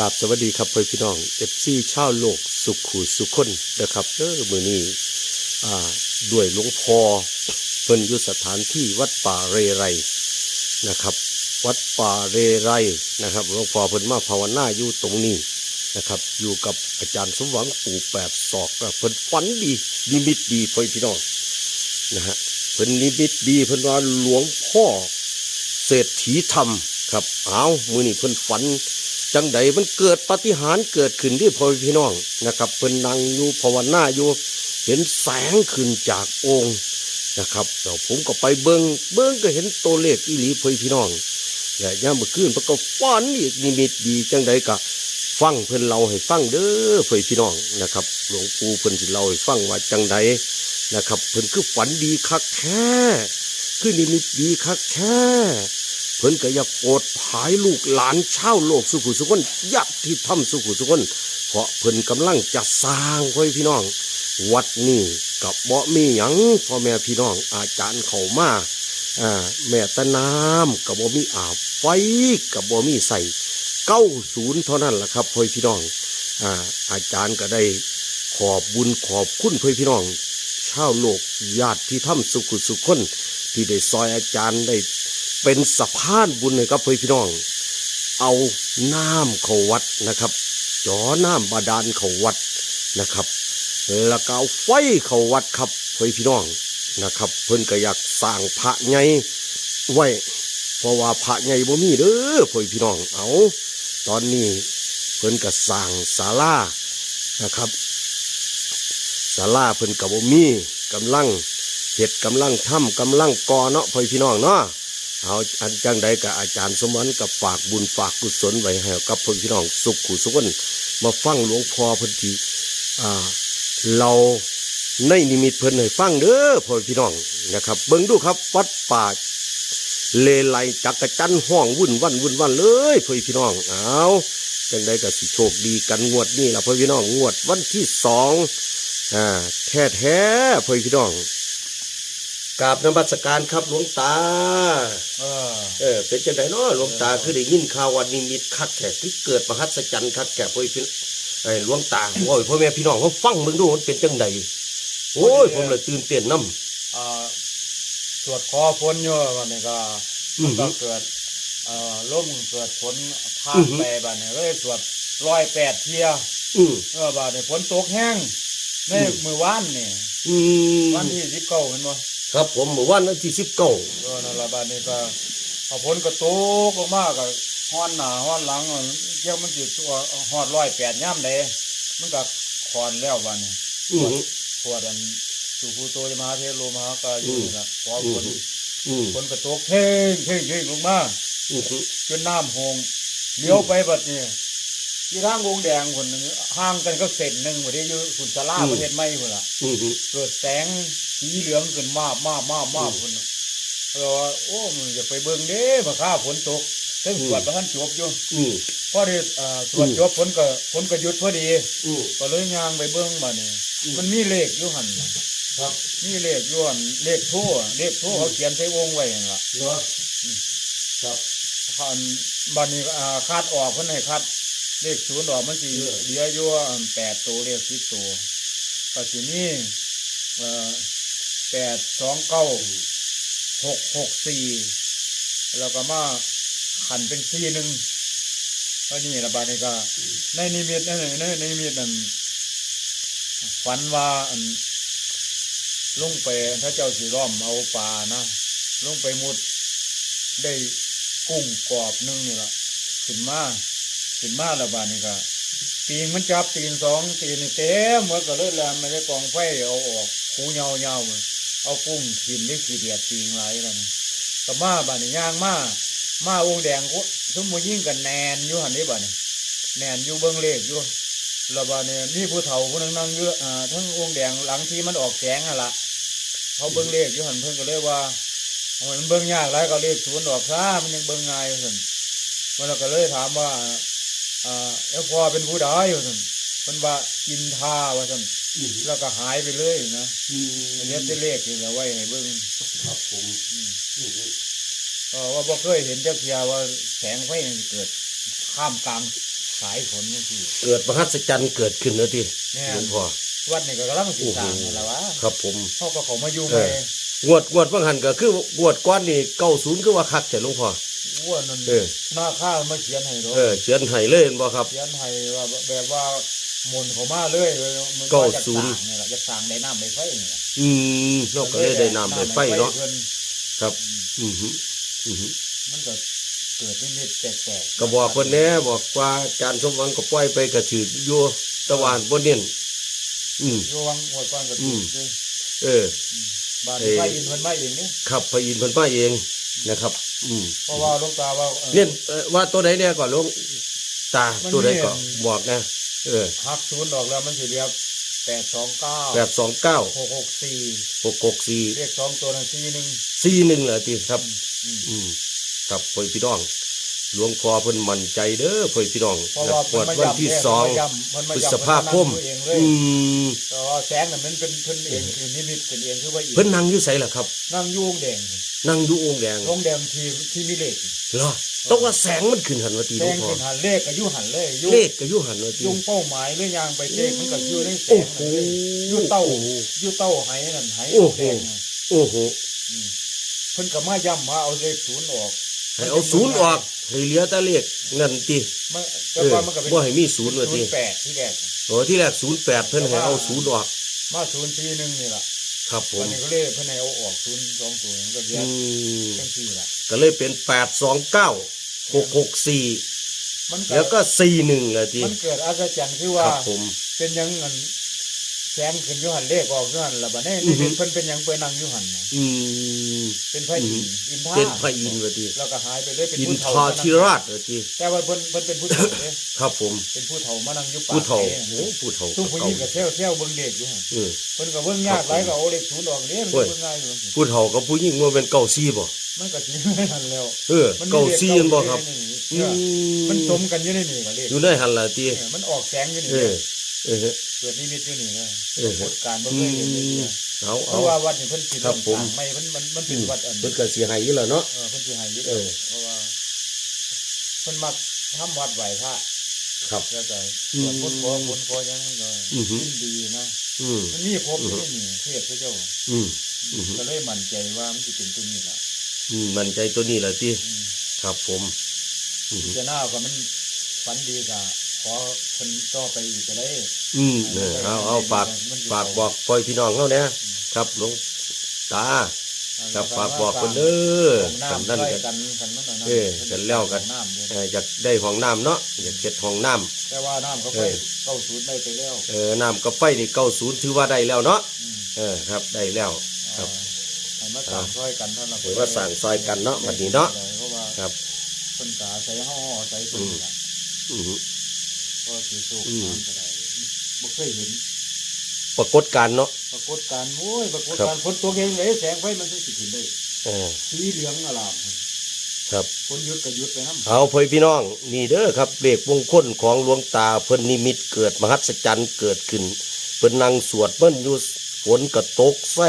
กราบสวัสดีครับเพื่อนพี่น้องเอฟซีชาวโลกสุขหูสุขคนนะครับเออมือนี้อ่าด้วยหลวงพ่อเพิ่นอยู่สถานที่วัดป่าเรไรนะครับ วัดป่าเรไรนะครับหลวงพ่อเพิ่นมาภาวนาอยู่ตรงนี้นะครับอยู่กับอาจารย์สมหวังปู่แปดศอกเพิ่นฝันดีนิมิตดีเพื่อนพี่น้องนะฮะเพิ่นนิมิตดีเพิ่นว่าหลวงพ่อเศรษฐีธรรมครับเอามือนี่เพิ่นฝัน จังใดมันเกิดปฏิหารเกิดขึ้นที่พ่อพี่น้องนะครับเพิ่นนั่งอยู่ภาวนาอยู่เห็นแสงขึ้นจากองค์นะครับเดี๋ยวผมก็ไปเบิงเบิงก็เห็นตัวเลขอีหลีพ่อพี่น้องและย่ามเมื่อคืนเพิ่นก็ฝันอีกนิมิตดีจังใดก็ฟังเพิ่นเล่าให้ฟังเด้อพ่อพี่น้องนะครับ หลวงปู่เพิ่นสิเล่าให้ฟังว่าจังใดนะครับ เพิ่นคือฝันดีคักแท้คือนิมิตดีคักแท้ เพิ่นก็อยากโปรดภายลูกหลานชาวโลกสุขุสุขนยักที่ทำสุขุสุขนเพราะเพิ่นกำลังจะสร้างไว้พี่น้อง วัดนี้กับบ่มีหยังพ่อแม่พี่น้องอาจารย์เขามาอ่าแม่ตะน้ำกับบ่มีอาบไฟกับบ่มีใส่เก้าศูนย์เท่านั้นแหละครับพ่อพี่น้องอ่าอาจารย์ก็ได้ขอบบุญขอบคุณพ่อพี่น้องชาวโลกญาติที่ทำสุขุสุขคนที่ได้ซอยอาจารย์ได้ เป็นสะพานบุญเลยครับเพื่อนพี่น้อง เอาน้ำเขาวัดนะครับจอน้ำบาดาลเขาวัดนะครับ แล้วก็เอาไฟเขาวัดครับเพื่อนพี่น้องนะครับ เพิ่นก็อยากสร้างพระไงไว้เพราะว่าพระไงบ่มีเด้อเพื่อนพี่น้องเอาตอนนี้เพิ่นก็สร้างศาลานะครับศาลาเพิ่นก็บ่มีกำลังเฮ็ดกำลังทำกำลังก่อเนาะเพื่อพี่น้องเนาะ เอาอันจังใดกับอาจารย์สมวันกับฝากบุญฝากกุศลไว้ให้กับพ่อพี่น้องสุขขุสุขนมาฟังหลวงพ่อพิ่นทีอ่าเราในนิมิตเพิ่นให้ฟังเด้อพ่อพี่น้องนะครับ เบิ่งดูครับวัดป่าเลไลจักรจันห้องวุ่นวันวุ่นวันเลยพ่อพี่น้องเอาจังใดก็สิโชคดีกันงวดนี้ล่ะพ่อพี่น้องงวดวันที่สองอ่าแท้แท้พ่อพี่น้อง กราบนมัสการครับหลวงตา เออเออเป็นจังไดเนาะหลวงตาคือได้ยินข่าวว่านิมิตคักแขกที่เกิดมหัศจรรย์คักแขกพ่อพี่ไอ้หลวงตาโอ้ยพ่อแม่พี่น้องเขาฟังมึงดูมันเป็นจังไดโอ้ยผมเลยตื่นเต้นน้อ่าสวดคอฝนอยู่วันนี้ก็อืมัอนฮึก็เกิดเอ่อลมเกิดฝนพาอืนอฮึไปบัดนี้ก็เลยสวดร้อยแปดเที่ยำอืมเออบัดนี้ฝนตกแห้งในอืมมือวานนี่อืมวันที่สิบเก้าเห็นบ่ ครับผมเมื่อวันที่สิบเก้าเออนั่นละบัดนี้ก็พอฝนก็ตกลงมาก็ฮ้อนหน้าฮ้อนหลังเกี่ยวมันสิตัวฮอดร้อยแปดย่ำใดมันก็คอนแล้วบัดนี้อืมขวดอันสุภูโตยมหาเทโลมหากายุนี่ละขออืฝมนอืมฝนกระตกเพ่งเพ่งเพ่งลงมาอืมจนน้ำหงเลี้ยวไปบัดนี้ที่ทางวงแดงคนหนึงห่างกันก็เส้นหนึ่งวันนี้อยู่ฝุ่นสลาประเทศไม่คนละอืมเกิดแสง สีเหลืองขึ้นมามามามาคนน่ะเราว่าโอ้มันจะไปเบิ่งเด้มาข้าฝนตกเพิ่งสวดพระท่านจบอยู่อืม พอดีอ่าสวดจบฝนก็ฝนก็หยุดพอดี อืม ก็เลยย่างไปเบิ่งมานี่อืม มันมีเลขอยู่หันน่ะครับมีเลขย้อนเลขทั่วเลขทั่วเขาเขียนใส่วงไว้นั่นล่ะ เนาะครับ คันบันนี้อ่าคาดออกเพิ่นให้คัดเลขศูนย์ออกมันสิเหลืออยู่อันแปดตัวเลขสิบตัวก็สิมีเอ่อ แปดสองเก้าหกหกสี่แล้วก็มาขันเป็นสี่หนึ่งก็นี่ละบาดนี้ก็ในนิมิตนั่นในในนิมิตนั่นฝันว่าอันลงไปถ้าเจ้าสีล้อมเอาปลานะลุงไปมุดได้กุ้งกรอบหนึงนี่ละขึ้นมาขึ้นมาและบาดนี่ก็ตีนมันจับตีนสองตีนเต็มหมดก็เลยแลมไม่ได้กองไฟเอาออกคูเงาเงาๆมา เอากุ้งกินได้ขี้เดียดตีนไรแล้วนี่ก็มาบ้าดนี่ย่างมามาองแดงกุทุกมือยิ่งกันแนนอยู่หันนี้บ้าดนี่แนนอยู่เบิ้องเลขอยู่แล้วบาดนี่มีผู้เฒ่าผู้นึงนั่งอยู่อ่าทั้งองแดงหลังที่มันออกแสงอะละเขาเบิ่งเลขอยู่หันเพิ่นก็เลยว่ามันเบิ่งยากหลายก็เลขศูนย์ออกซะมันยังเบิ่งง่ายอยู่ซั่นมันก็เลยถามว่าอ่าแล้วพอเป็นผู้ใดอยู่ซั่นเพิ่นว่าอินทาว่าซั่น แล้วก็หายไปเลยนะอืมอันนี้ได้เลขนี่แหละไว้ให้เบิ่งครับผมอืมอืมก็ว่าบ่เคยเห็นจักเที่ยว่าแสงไฟมันสิเกิด ข้ามกลางสายฝนจังซี่เกิดมหัศจรรย์เกิดขึ้นแล้วทีแม่หลวนงพ่อวัดนี่ก็กำลังสิสร้างนี่แหละวะครับผมเขาก็เขามาอยู่เอใหม่องวดงวดบางหันก็คืองวดก้อนนี่เก้าศูนย์คือว่าคักแต่หลวงพ่อ อ้วนนั่นเออ หน้าข้าวมาเขียนให้เราเออเขียนให้เลยเห็นบ่ครับ เขียนให้ว่าแบบว่าหมนต์เขามาเลยมันเก้าว่จะศูนย์สร้างนี่แหละจะสร้างได้น้ำได้ไฟนี่แหละอืมเราก็เลยได้นำได้ไฟเนาะพิ่ครับ อือหืออือหือมันก็เกิดนิดๆแปลกๆก็บอกเพิ่นแหน่บอกว่าอาจารย์สมหวังก็ปล่อยไปกระถืออยู่ตะวันบ่เน้นอืม ระวังหมดก่อนก็อืถูมกด้วยเออ บ้านเอ่อ ไฟอินเพิ่นมาเองนี่ขับพระอินทร์เพิ่นมาเองนะครับ อืมเพราะว่าหลวงตาว่าเอ่อเน้นเอ่อว่าตัวไหนเนี่ยก่อนหลวงตามันตัวไหนมีก่อนบอกนะเออหักศูนย์ออกแล้วมันสิเรียบแปดสองเก้าแบบสองเก้าหกหกสี่หกหกสี่เลขสองตัวนั้นสี่หนึ่งสี่หนึ่งเหรอทีครับ อืมอืมครับพ่อพี่น้อง หลวงพ่อเพิ่นมั่นใจเด้อพ่อพี่น้องเพราะนะว่างวดเพิ่นมาวันย้ำที่เนี่ยสองเพิ่นมาพฤย้ำษภาคมเพิ่นนั่งอยู่เองเลยอืมแต่ว่าแสงน่ะมันเป็นเพิ่นเองคือนิมิตเป็นเองคือว่าอีกเพิ่นนั่งอยู่ไสล่ะครับ นั่งอยุ่วงแดงนั่งอยู่องค์แดงวงแดงที่ที่มีเลขเหรอต้องว่าแสงมันขึ้นหันว่าตีหแดลวงงพ่อเป็นหันเลขก็อยู่หันเลยยุ่งเลขก็อยู่หันว่าตี ยุ่งเป้าหมายหรือยางไปเลขมันก็อยู่ในแสโอ้งโหนั่นเลยอยู่เต้าอยู่เต้าไหนั่นไหโอ้โห แดงน่ะโอ้โห อืมเพิ่นก็มาย้ำว่าเอาเลขศูนย์ออก ให้เอาศูนย์ออกให้เหลือแต่เลขนั่นติมันเอแต่อว่ามันก็เป็นบ่ให้มีศูนย์ว่าศูตินย์แปดที่แรกโอ้ที่แรกศูนย์แปดเพิ่นให้เอาศูนย์ออก มาศูนย์สี่หนึ่งนี่ล่ะครับผวัมนนี้ก็เลยเพิ่นให้เอาออกศูนย์สองตัวมันก็เรียอืกมจังซี่ล่ะก็เลยเป็นแปดสองเก้าหกหกสี่มันก็แล้วก็สี่หนึ่งละทีมันเกิดอัศจรรย์คือคว่ารับผม เป็นหยังเงิน แสงขึ้นอยู่หันเลขออกอยู่หันละบัดนี้อือฮึนี่เพิ่นเป็นหยังไปนั่งอยู่หันน่ะอืม เป็นพระอินทร์อินทราเป็นพระอินทร์ละทีแล้วก็หายไปเลยเป็นอินผู้ทเฒ่าราธิราชละทีแต่ว่าเพิ่นเพิ่นเป็นผู้เฒ่าเด้ครับผมเป็นผู้เฒ่ามานั่งอยู่ป่าผู้เฒ่าไผ่โอ้ผู้เฒ่าทุกผู้หญิงก็เก่าเที่ยวเที่ยวเบิ่งเด็กอยู่หั่นเออ เพิ่นก็เบิ่งยากหลายก็เอาเลขศูนย์ออกเด้มันโอ้ย เบิ่งง่ายอยู่ผู้เฒ่ากับผู้หญิงว่าเป็นเก้าซี่บ่มันก็สิหันแล้วเออมันมีเก้าซี่นั่นบ่ครับเลขเก้าอยู่ในนี่อืเออมันสมกันอยู่ในนี่ก็เลขอยู่ในหันละทีเออมันออกแสงอยู่นี่เออ เออ เกิดนิมิตอยู่นี่นะเออกฎการบ่อืเคยเห็นเลยมเนี่ยเอาเพเอาราะว่าวัดนี่เพิ่นสิครับผมสร้างไม่มันมันมันเป็นวัดอันเพิ่นก็สิให้อยู่แล้วเนาะ เออเพิ่นสิให้ยึดเออ เพราะว่าเพิ่นมักทำวัดไหว้พระครับ แล้วก็อืมสวดพุทโธพุทโธยังมันก็อือฮึยินดีนะอืม มันมีครบอยู่ในนี่เทศพระเจ้า อืม อือฮึ ก็เลยมั่นใจว่ามันสิเป็นตัวนี้ล่ะอืมมันใจตัวนี้แหละที่อืมครับผม อืม พิจะหน้าก็มันฝันดีก็ ขอเพิ่นต่อไปอีกก็ได้ อืมเออเอาเอาฝากฝากบอกปล่อยพี่น้องเขาเนี่ยครับหลวงตา ครับฝากบอกคนเด้อของกันน้ำนั่นใส่กันกันกันนั่นน่ะนะเออกันแล้วกันของน้ำเด้อเอออยากได้ห้องน้ำเนาะอยากเก็ดห้องน้แต่ว่าน้ำเขาไปเออเข้าศูนย์ได้ไปแล้วำเออน้ำกับไฟนี่เก้าศูนย์ถือว่าได้แล้วเนาะอืมเออครับได้แล้ว ครับให้มาสั่งซอยกันเท่านั้นถือว่าสั่งซอยกันเนาะบัดนี้เนาะเพราะว่าครับ คนกาใส่ห่อใส่ตัวนี้ล่ะอืมเพราะสิสูบอืมน้ำก็ได้บ่เคยเห็น ปรากฏการณ์เนาะ ปรากฏการณ์โอ้ยปรากฏครับการณ์ฝนตกเองเลยแสงไฟมันสิขึ้นได้เออ สีเหลืองอลามครับฝนหยุดก็หยุดไปนำเอาพ่อพี่น้อง นี่เด้อครับเลขมงคลของหลวงตาเพิ่นนิมิตเกิดมหัศจรรย์เกิดขึ้น เพิ่นนั่งสวดเพิ่นอยู่ฝนก็ตกแส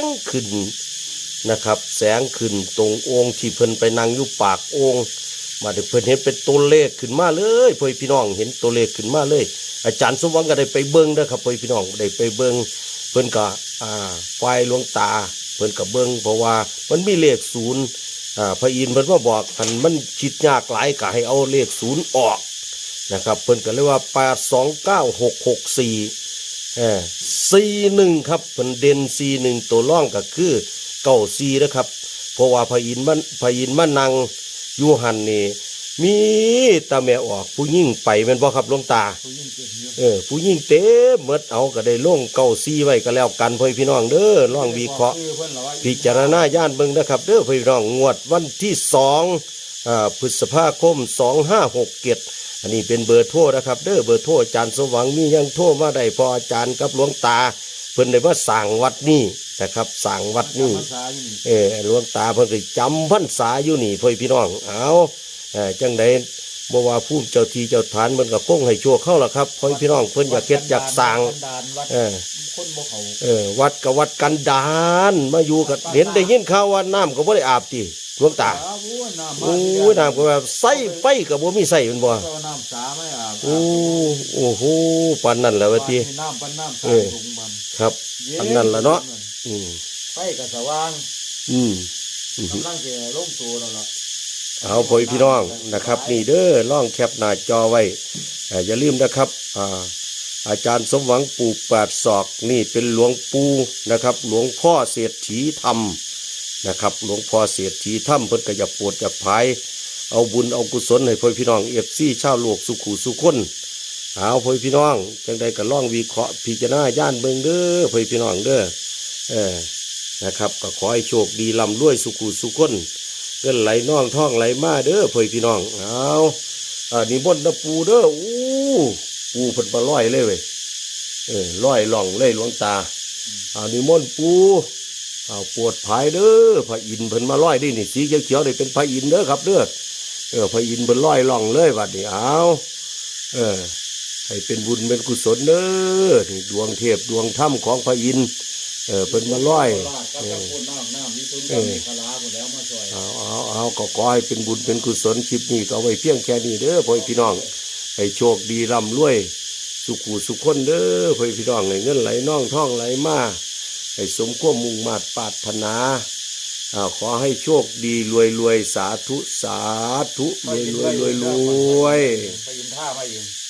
งขึ้นนะครับ แสงขึ้นตรงองค์ที่เพิ่นไปนั่งอยู่ปากองค์ มาถึงเพิ่นเห็นเป็นตัวเลขขึ้นมาเลยพ่อพี่น้องเห็นตัวเลขขึ้นมาเลย อาจารย์สมหวังก็ได้ไปเบิ่งเด้อครับพ่อพี่น้องได้ไปเบิ่งเพิ่นก็อ่าฝ่ายหลวงตา เพิ่นก็เบิ่งเพราะว่ามันมีเลขศูนย์อ่าพระอินทร์เพิ่นว่าบอกคันมันคิดยากหลายก็ให้เอาเลขศูนย์ออกนะครับเพิ่นก็เลยกว่าแปดสองเก้าหกหกสี่เออสี่หนึ่งครับเพิ่นเด่นสี่หนึ่งตัวร่องก็คือเก้าสี่นะครับ เพราะว่าพระอินทร์มันพระอินทร์มันนั่ง อยู่หันนี่มีตาแม่ออก ผู้ยิ่งไปแม่นบ่ครับหลวงตา ผู้ยิ่งเกิดเยอะเออผู้ยิ่งเต็มหมดเอาก็ได้ลงเก้าซี่ไว้ก็แล้วกันพ่อพี่น้องเด้อลองวิเคราะห์คือเพิ่นล่ะว่าพิจารณาย่านเบิ่งนะครับเด้อพี่น้องงวดวันที่สองอ่าพฤษภาคมสองห้าหกเกตอันนี้เป็นเบอร์โทรนะครับ เด้อเบอร์โทรอาจารย์สมหวังมียังโทรมาได้พออาจารย์กับหลวงตาเพิ่นได้มาสั่งวัดนี้นะครับสั่งวัดนี้ภาษาอยู่นี่เออหลวงตาเพิ่นก็จำพรรษาอยู่นี่พ่อพี่น้องเอาเออจังใด บ่ว่าภูมิเจ้าที่เจ้าฐานมันก็คงให้ชั่วเข้าล่ะครับพ่อพี่น้องเพิ่นอยากเฮ็ดอยากสร้างวัดกันดารวัดเออ คนบ่เขาเออวัดกับวัดกันดานมาอยู่กับเห็นได้ยินข่าวว่าน้ำก็บ่ได้อาบติหลวงตาอ้าวโอ้ยน้ำมาโอ้ยน้ำก็แบบใส่ไฟก็บ่มีใส่แมันบ่ก็น้ำสาไม่อาบโอ้โอ้โหปานนั้นแหละว่าติ น้ำปันน้ำเอสาอถุงมันครับ อันนั้นล่ะเนาะอืมไฟก็สว่างอืมอืมกำลังจะลงตัวแล้วล่ะ เอาพ่อพี่น้องนะครับ นี่เด้อล่องแคปหน้าจอไว้อย่าลืมนะครับอาอาจารย์สมหวังปู่แปดศอกนี่เป็นหลวงปู่นะครับ หลวงพ่อเศรษฐีธรรมนะครับ หลวงพ่อเศรษฐีธรรมเพิ่นก็จะปวดจะพายเอาบุญเอากุศลให้พ่อพี่น้องเอฟซี่ชาวโลกสุขุสุขคนเอาพ่อพี่น้องจังใดก็ล่องวิเคราะห์พิจารณาย่านเบิงเด้อพ่อพี่น้องเด้อเออนะครับ ก็ขอให้โชคดีลำรวยสุขุสุขคน เงินไหลน่องท่องไหลมาเด้อเพื่อพี่น้องเอาอ่านี่บนตะปูเด้ออู้ปูเพิ่นมาลอยเลยเว้ยเออลอยล่องเลยหลวงตาเอานี่มนปูเอาปวดภายเด้อพระอินทร์เพิ่นมาลอยดินี่สีเขียวๆนี่เป็นพระอินทร์เด้อครับเด้อเออพระอินทร์เพิ่นลอยล่องเลยบัดนี้เอาเออให้เป็นบุญเป็นกุศลเด้อนี่ดวงเทพดวงถ้ำของพระอินทร์ เออเพิ่นมาลอยกับตะปูน้ำน้ำมีทุนเอกับอมีคาลาหมดแล้วมาช่วยเอาเอาเอาก็ขอให้เป็นบุญเป็นกุศลคลิปนี้ก็เอาไว้เพียงแค่นี้เด้อพ่อพี่น้อง ให้โชคดีร่ำรวย สุขูสุขคนเด้อพ่อพี่น้องให้เงินไหลน่องท่องไหลมาให้สมความมุ่งมาตรปรารถนาอ่าขอให้โชคดีรวยรวยสาธุสาธุรวยรวยรวยรวยไปยินท่ามาเองอ